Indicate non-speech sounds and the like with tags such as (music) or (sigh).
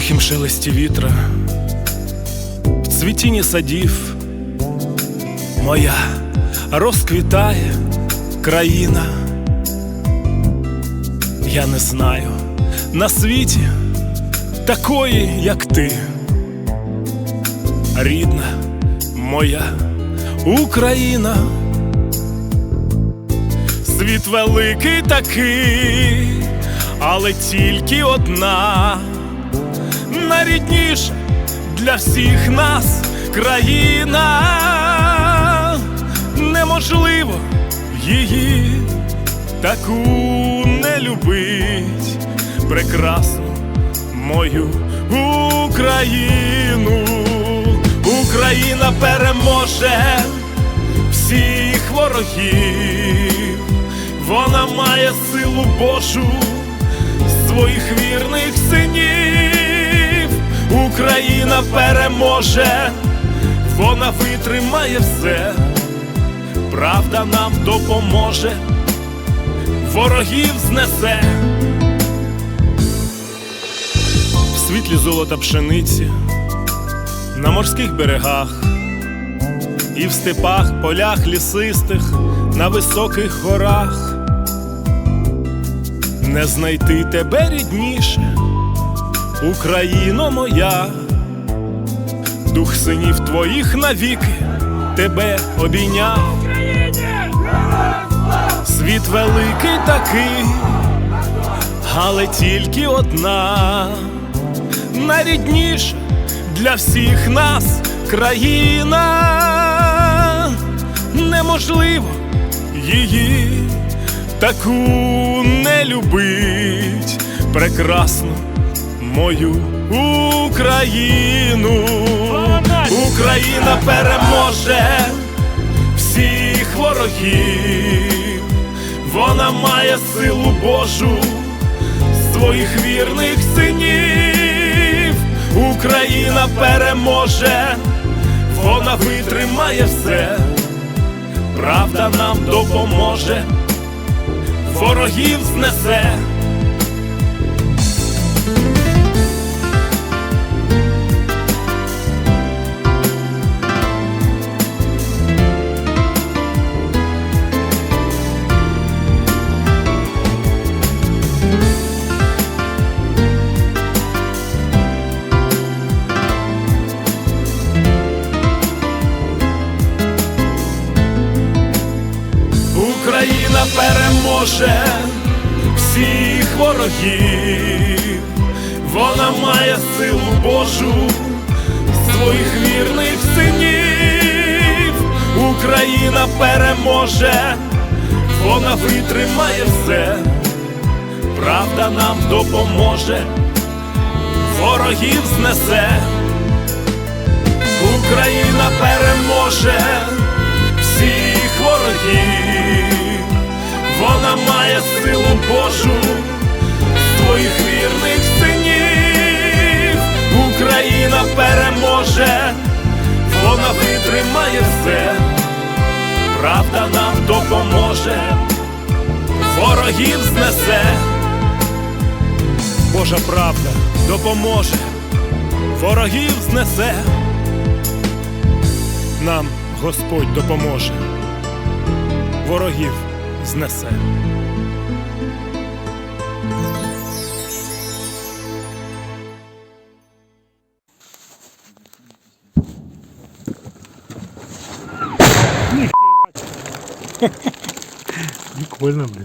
тихім шелесті вітра, в цвітінні садів, моя розквітає країна. Я не знаю на світі такої, як ти, рідна моя Україна. Світ великий такий, але тільки одна, найрідніша для всіх нас країна. Неможливо її таку не любить, прекрасну мою Україну. Україна переможе всіх ворогів, вона має силу Божу своїх вірних синів. Україна переможе, вона витримає все, правда нам допоможе, ворогів знесе. В світлі золота пшениці, на морських берегах і в степах, полях лісистих, на високих горах. Не знайти тебе рідніше, Україно моя, дух синів твоїх навіки тебе обійняв. Світ великий такий, але тільки одна, найрідніша для всіх нас країна. Неможливо її таку не любить прекрасну мою Україну. Україна переможе всіх ворогів, вона має силу Божу своїх вірних синів. Україна переможе, вона витримає все, правда нам допоможе, ворогів знесе. Переможе всіх ворогів, вона має силу Божу своїх вірних синів. Україна переможе, вона витримає все, правда нам допоможе, ворогів знесе. Україна переможе силу Божу своїх вірних синів. Україна переможе, вона витримає все, правда нам допоможе, ворогів знесе. Божа правда допоможе, ворогів знесе. Нам Господь допоможе, ворогів знесе. (laughs) いい声なんだ。